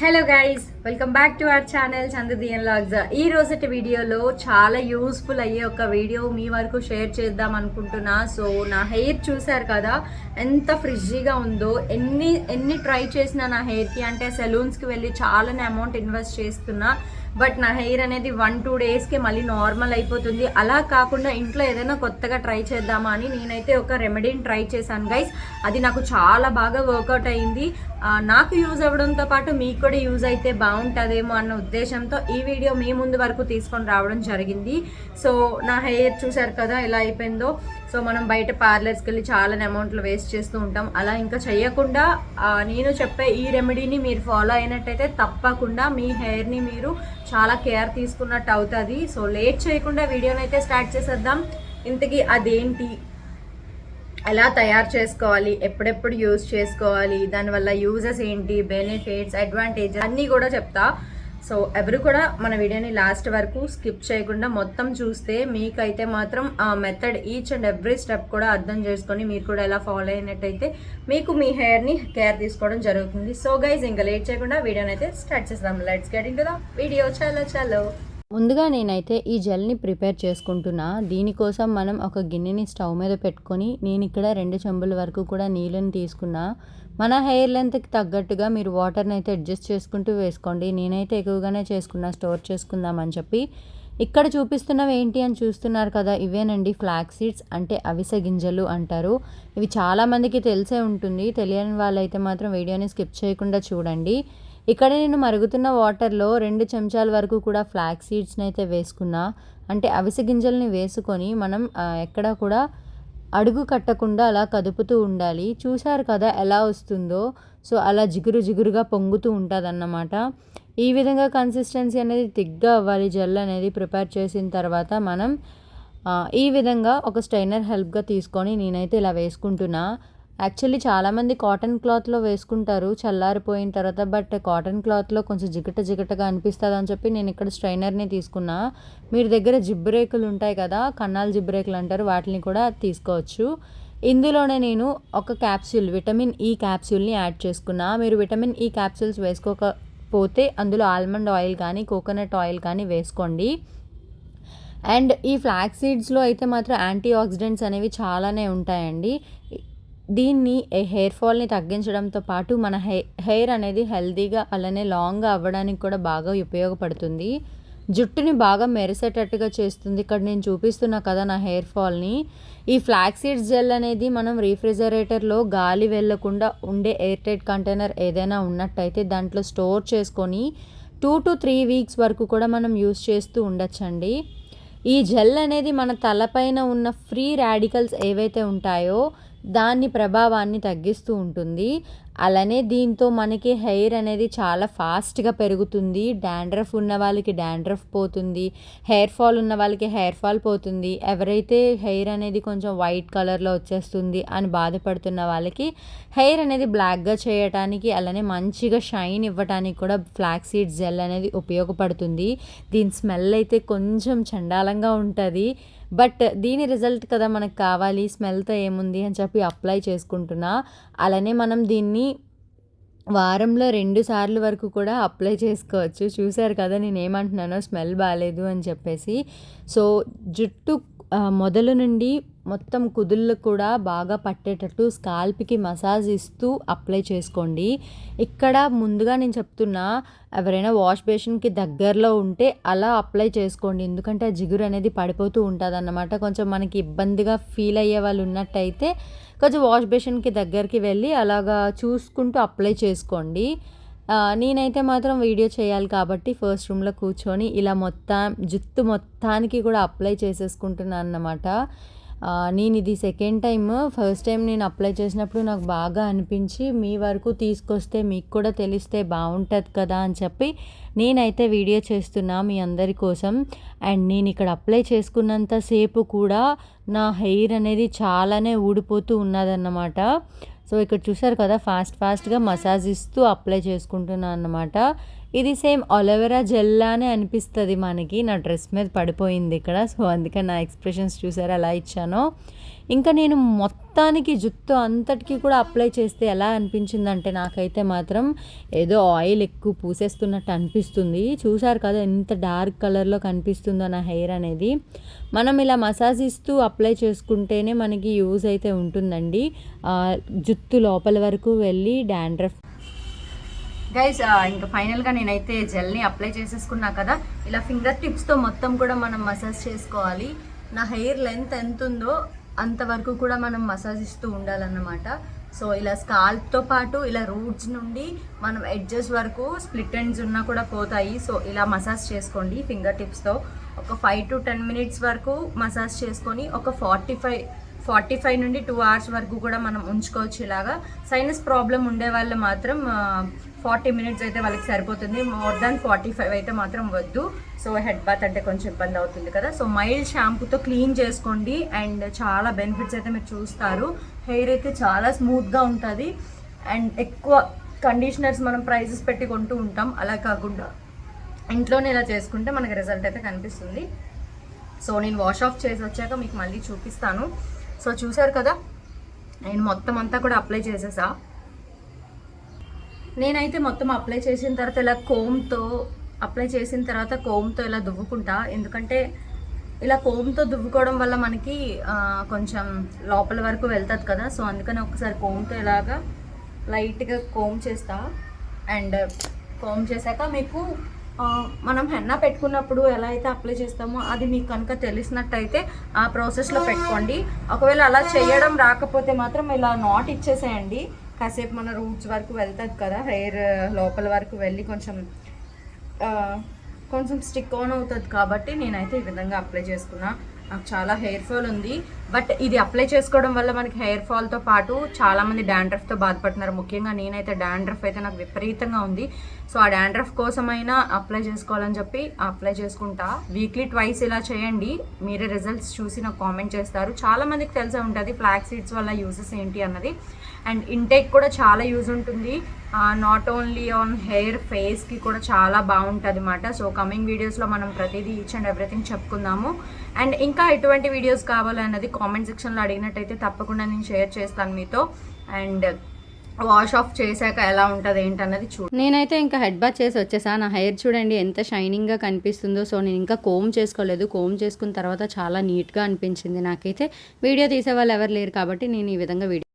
Hello guys welcome back to our channel చంద్రదియన్ logs ఈ రోజటి వీడియోలో చాలా యూస్ఫుల్ అయ్యే ఒక వీడియో మీ వరకు షేర్ చేద్దాం అనుకుంటున్నా. సో నా హెయిర్ చూసారు కదా? ఎంత ఫ్రిడ్జీగా ఉందో ఎన్ని ఎన్ని ట్రై చేసినా నా హెయిర్కి అంటే సెలూన్స్కి వెళ్ళి చాలానే అమౌంట్ ఇన్వెస్ట్ చేస్తున్నా. బట్ నా హెయిర్ అనేది వన్ టూ డేస్కి మళ్ళీ నార్మల్ అయిపోతుంది. అలా కాకుండా ఇంట్లో ఏదైనా కొత్తగా ట్రై చేద్దామా అని నేనైతే ఒక రెమెడీని ట్రై చేశాను. గైస్ అది నాకు చాలా బాగా వర్కౌట్ అయింది. నాకు యూజ్ అవ్వడంతో పాటు మీకు కూడా యూజ్ అయితే బాగుంటుందేమో అన్న ఉద్దేశంతో ఈ వీడియో మీ ముందు వరకు తీసుకొని రావడం జరిగింది. సో నా హెయిర్ చూసారు కదా ఎలా అయిపోయిందో. సో మనం బయట పార్లర్స్కి వెళ్ళి చాలా అమౌంట్లు వేస్ట్ చేస్తూ ఉంటాం. అలా ఇంకా చేయకుండా నేను చెప్పే ఈ రెమెడీని మీరు ఫాలో అయినట్టయితే తప్పకుండా మీ హెయిర్ని మీరు చాలా కేర్ తీసుకున్నట్టు అవుతుంది. సో లేట్ చేయకుండా వీడియోని అయితే స్టార్ట్ చేసేద్దాం. ఇంతకీ అదేంటి? ఎలా తయారు చేసుకోవాలి ఎప్పుడెప్పుడు యూజ్ చేసుకోవాలి దానివల్ల యూజెస్ ఏంటి బెనిఫిట్స్ అడ్వాంటేజ్ అన్నీ కూడా చెప్తా. సో ఎవరు కూడా మన వీడియోని లాస్ట్ వరకు స్కిప్ చేయకుండా మొత్తం చూస్తే మీకైతే మాత్రం ఆ method each and every step కూడా అర్థం చేసుకొని మీరు కూడా ఎలా ఫాలో అయినట్టయితే మీకు మీ హెయిర్ని కేర్ తీసుకోవడం జరుగుతుంది. సో గైజ్ ఇంకా లేట్ చేయకుండా వీడియోని అయితే స్టార్ట్ చేద్దాం. Let's get in the video. చాలా చాలా. ముందుగా నేనైతే ఈ జెల్ని ప్రిపేర్ చేసుకుంటున్నా. దీనికోసం మనం ఒక గిన్నెని స్టవ్ మీద పెట్టుకొని నేను ఇక్కడ రెండు చెంబుల వరకు కూడా నీళ్ళని తీసుకున్నా. మన హెయిర్ లెంత్కి తగ్గట్టుగా మీరు వాటర్ని అయితే అడ్జస్ట్ చేసుకుంటూ వేసుకోండి. నేనైతే ఎక్కువగానే చేసుకున్నా స్టోర్ చేసుకుందామని చెప్పి. ఇక్కడ చూపిస్తున్నవి ఏంటి అని చూస్తున్నారు కదా ఇవేనండి ఫ్లాక్ సీడ్స్ అంటే అవిసె గింజలు అంటారు. ఇవి చాలామందికి తెలిసే ఉంటుంది. తెలియని వాళ్ళైతే మాత్రం వీడియోని స్కిప్ చేయకుండా చూడండి. ఇక్కడ నేను మరుగుతున్న వాటర్లో రెండు చెంచాల వరకు కూడా ఫ్లాక్ సీడ్స్ని అయితే వేసుకున్నా. అంటే అవిసె గింజల్ని వేసుకొని మనం ఎక్కడ కూడా అడుగు కట్టకుండా అలా కదుపుతూ ఉండాలి. చూశారు కదా ఎలా వస్తుందో? సో అలా జిగురు జిగురుగా పొంగుతూ ఉంటుంది ఈ విధంగా కన్సిస్టెన్సీ అనేది తిగ్గా అవ్వాలి జెల్ అనేది ప్రిపేర్ చేసిన తర్వాత మనం ఈ విధంగా ఒక స్టైనర్ హెల్ప్గా తీసుకొని నేనైతే ఇలా వేసుకుంటున్నా. యాక్చువల్లీ చాలామంది కాటన్ క్లాత్లో వేసుకుంటారు చల్లారిపోయిన తర్వాత బట్ కాటన్ క్లాత్లో కొంచెం జిగట జిగటగా అనిపిస్తుంది అని చెప్పి నేను ఇక్కడ స్ట్రైనర్ని తీసుకున్నా. మీరు దగ్గర జిబ్బరేకులు ఉంటాయి కదా కన్నాలు జిబ్బరేకులు అంటారు వాటిని కూడా తీసుకోవచ్చు. ఇందులోనే నేను ఒక క్యాప్సూల్ విటమిన్ e ఈ క్యాప్సూల్ని యాడ్ చేసుకున్నా. మీరు విటమిన్ ఈ క్యాప్సూల్స్ వేసుకోకపోతే అందులో ఆల్మండ్ ఆయిల్ కానీ కోకోనట్ ఆయిల్ కానీ వేసుకోండి. అండ్ ఈ ఫ్లాక్ సీడ్స్లో అయితే మాత్రం యాంటీ ఆక్సిడెంట్స్ అనేవి చాలానే ఉంటాయండి. దీన్ని హెయిర్ ఫాల్ని తగ్గించడంతో పాటు మన హె హెయిర్ అనేది హెల్తీగా అలానే లాంగ్గా అవ్వడానికి కూడా బాగా ఉపయోగపడుతుంది. జుట్టుని బాగా మెరిసేటట్టుగా చేస్తుంది. ఇక్కడ నేను చూపిస్తున్నా కదా నా హెయిర్ ఫాల్ని. ఈ ఫ్లాక్సీడ్స్ జెల్ అనేది మనం రీఫ్రిజరేటర్లో గాలి వెళ్ళకుండా ఉండే ఎయిర్ టైట్ కంటైనర్ ఏదైనా ఉన్నట్టయితే దాంట్లో స్టోర్ చేసుకొని టూ టు త్రీ వీక్స్ వరకు కూడా మనం యూస్ చేస్తూ ఉండొచ్చండి. ఈ జెల్ అనేది మన తలపైన ఉన్న ఫ్రీ రాడికల్స్ ఏవైతే ఉంటాయో దాని ప్రభావాన్ని తగ్గిస్తూ ఉంటుంది. అలానే దీంతో మనకి హెయిర్ అనేది చాలా ఫాస్ట్గా పెరుగుతుంది. డాండ్రఫ్ ఉన్న వాళ్ళకి డాండ్రఫ్ పోతుంది. హెయిర్ ఫాల్ ఉన్న వాళ్ళకి హెయిర్ ఫాల్ పోతుంది. ఎవరైతే హెయిర్ అనేది కొంచెం వైట్ కలర్లో వచ్చేస్తుంది అని బాధపడుతున్న వాళ్ళకి హెయిర్ అనేది బ్లాక్గా చేయటానికి అలానే మంచిగా షైన్ ఇవ్వటానికి కూడా ఫ్లాక్ సీడ్ జెల్ అనేది ఉపయోగపడుతుంది. దీని స్మెల్ అయితే కొంచెం చండాలంగా ఉంటుంది. బట్ దీని రిజల్ట్ కదా మనకు కావాలి స్మెల్తో ఏముంది అని చెప్పి అప్లై చేసుకుంటున్నా. అలానే మనం దీన్ని వారంలో రెండు సార్లు వరకు కూడా అప్లై చేసుకోవచ్చు. చూశారు కదా నేను ఏమంటున్నానో స్మెల్ బాగాలేదు అని చెప్పేసి. సో జుట్టు మొదలు నుండి మొత్తం కుదుళ్ళు కూడా బాగా పట్టేటట్టు స్కాల్ప్కి మసాజ్ ఇస్తూ అప్లై చేసుకోండి. ఇక్కడ ముందుగా నేను చెప్తున్నా ఎవరైనా వాష్ బేసిన్కి దగ్గరలో ఉంటే అలా అప్లై చేసుకోండి. ఎందుకంటే ఆ జిగురు అనేది పడిపోతూ ఉంటుంది అన్నమాట కొంచెం మనకి ఇబ్బందిగా ఫీల్ అయ్యే వాళ్ళు ఉన్నట్టయితే కొంచెం వాష్ బేసిన్కి దగ్గరికి వెళ్ళి అలాగా చూసుకుంటూ అప్లై చేసుకోండి. నేనైతే మాత్రం వీడియో చేయాలి కాబట్టి ఫస్ట్ రూమ్లో కూర్చొని ఇలా మొత్తం జుట్టు మొత్తానికి కూడా అప్లై చేసేసుకుంటున్నాను అన్నమాట. నేను ఇది సెకండ్ టైం ఫస్ట్ టైం నేను అప్లై చేసినప్పుడు నాకు బాగా అనిపించి మీ వరకు తీసుకొస్తే మీకు కూడా తెలిస్తే బాగుంటుంది కదా అని చెప్పి నేనైతే వీడియో చేస్తున్నా మీ అందరి కోసం. అండ్ నేను ఇక్కడ అప్లై చేసుకున్నంతసేపు కూడా నా హెయిర్ అనేది చాలానే ఊడిపోతూ ఉన్నదన్నమాట. సో ఇక్కడ చూసారు కదా ఫాస్ట్ ఫాస్ట్గా మసాజ్ ఇస్తూ అప్లై చేసుకుంటున్నాను అన్నమాట. ఇది సేమ్ అలోవెరా జెల్లానే అనిపిస్తుంది మనకి. నా డ్రెస్ మీద పడిపోయింది ఇక్కడ. సో అందుకే నా ఎక్స్ప్రెషన్స్ చూసారు ఎలా ఇచ్చానో. ఇంకా నేను మొత్తానికి జుత్తు అంతటికి కూడా అప్లై చేస్తే ఎలా అనిపించిందంటే నాకైతే మాత్రం ఏదో ఆయిల్ ఎక్కువ పూసేస్తున్నట్టు అనిపిస్తుంది. చూసారు కదా ఎంత డార్క్ కలర్లో కనిపిస్తుందో నా హెయిర్ అనేది. మనం ఇలా మసాజ్ ఇస్తూ అప్లై చేసుకుంటేనే మనకి యూజ్ అయితే ఉంటుందండి. జుత్తు లోపల వరకు వెళ్ళి డాండ్రఫ్ గైస్ ఇంకా ఫైనల్గా నేనైతే జెల్ని అప్లై చేసేసుకున్నా కదా. ఇలా ఫింగర్ టిప్స్తో మొత్తం కూడా మనం మసాజ్ చేసుకోవాలి. నా హెయిర్ లెంత్ ఎంత ఉందో అంతవరకు కూడా మనం మసాజ్ ఇస్తూ ఉండాలన్నమాట. సో ఇలా స్కాల్ప్తో పాటు ఇలా రూట్స్ నుండి మనం ఎడ్జెస్ వరకు స్ప్లిట్ ఎండ్స్ ఉన్నా కూడా పోతాయి. సో ఇలా మసాజ్ చేసుకోండి ఫింగర్ టిప్స్తో ఒక ఫైవ్ టు టెన్ మినిట్స్ వరకు మసాజ్ చేసుకొని ఒక ఫార్టీ ఫైవ్ ఫార్టీ ఫైవ్ నుండి టూ అవర్స్ వరకు కూడా మనం ఉంచుకోవచ్చు ఇలాగా సైనస్ ప్రాబ్లం ఉండే వాళ్ళు మాత్రం ఫార్టీ మినిట్స్ అయితే వాళ్ళకి సరిపోతుంది. మోర్ దాన్ ఫార్టీ ఫైవ్ అయితే మాత్రం వద్దు. సో హెడ్ బాత్ అంటే కొంచెం ఇబ్బంది అవుతుంది కదా. సో మైల్డ్ షాంపూతో క్లీన్ చేసుకోండి. అండ్ చాలా బెనిఫిట్స్ అయితే మీరు చూస్తారు. హెయిర్ అయితే చాలా స్మూత్గా ఉంటుంది. అండ్ ఎక్కువ కండిషనర్స్ మనం ప్రైజెస్ పెట్టి కొంటూ ఉంటాం. అలా కాకుండా ఇంట్లోనే ఇలా చేసుకుంటే మనకి రిజల్ట్ అయితే కనిపిస్తుంది. సో నేను వాష్ ఆఫ్ చేసి వచ్చాక మీకు మళ్ళీ చూపిస్తాను. సో చూసారు కదా? నేను మొత్తం అంతా కూడా అప్లై చేసేసా. నేనైతే మొత్తం అప్లై చేసిన తర్వాత ఇలా కోమ్తో అప్లై చేసిన తర్వాత కోమ్తో ఇలా దువ్వుకుంటా. ఎందుకంటే ఇలా కోమ్తో దువ్వుకోవడం వల్ల మనకి కొంచెం లోపల వరకు వెళ్తుంది కదా. సో అందుకని ఒకసారి కోమ్తో ఇలాగా లైట్గా కోమ్ చేస్తా. అండ్ కోమ్ చేశాక మీకు మనం హెన్నా పెట్టుకున్నప్పుడు ఎలా అయితే అప్లై చేస్తామో అది మీకు కనుక తెలిసినట్టయితే ఆ ప్రాసెస్లో పెట్టుకోండి. ఒకవేళ అలా చేయడం రాకపోతే మాత్రం ఇలా నాట్ ఇచ్చేసేయండి. కాసేపు మన రూట్స్ వరకు వెళ్తుంది కదా హెయిర్ లోపల వరకు వెళ్ళి కొంచెం కొంచెం స్టిక్ ఆన్ అవుతుంది కాబట్టి నేనైతే ఈ విధంగా అప్లై చేసుకున్నా. నాకు చాలా హెయిర్ ఫాల్ ఉంది. బట్ ఇది అప్లై చేసుకోవడం వల్ల మనకి హెయిర్ ఫాల్తో పాటు చాలామంది డాండ్రఫ్తో బాధపడుతున్నారు. ముఖ్యంగా నేనైతే డాండ్రఫ్ అయితే నాకు విపరీతంగా ఉంది. సో ఆ డాండ్రఫ్ కోసమైనా అప్లై చేసుకోవాలని చెప్పి అప్లై చేసుకుంటా. వీక్లీ ట్వైస్ ఇలా చేయండి. మీరే రిజల్ట్స్ చూసి నాకు కామెంట్ చేస్తారు. చాలామందికి తెలిసే ఉంటుంది ఫ్లాక్ సీడ్స్ వల్ల యూజెస్ ఏంటి అన్నది. అండ్ ఇంటేక్ కూడా చాలా యూజ్ ఉంటుంది. నాట్ ఓన్లీ ఆన్ హెయిర్ ఫేస్కి కూడా చాలా బాగుంటుంది అనమాట సో కమింగ్ వీడియోస్లో మనం ప్రతిదీ ఈచ్ అండ్ ఎవ్రీథింగ్ చెప్పుకుందాము. అండ్ ఇంకా ఎటువంటి వీడియోస్ కావాలన్నది కామెంట్ సెక్షన్లో అడిగినట్టయితే తప్పకుండా నేను షేర్ చేస్తాను మీతో. అండ్ వాష్ ఆఫ్ చేశాక ఎలా ఉంటుంది ఏంటన్నది చూ నేనైతే ఇంకా హెడ్ బాత్ చేసి వచ్చేసా. నా హెయిర్ చూడండి ఎంత షైనింగ్గా కనిపిస్తుందో. సో నేను ఇంకా కోమ్ చేసుకోలేదు. కోమ్ చేసుకున్న తర్వాత చాలా నీట్గా అనిపించింది నాకైతే. వీడియో తీసే వాళ్ళు ఎవరు లేరు కాబట్టి నేను ఈ విధంగా వీడియో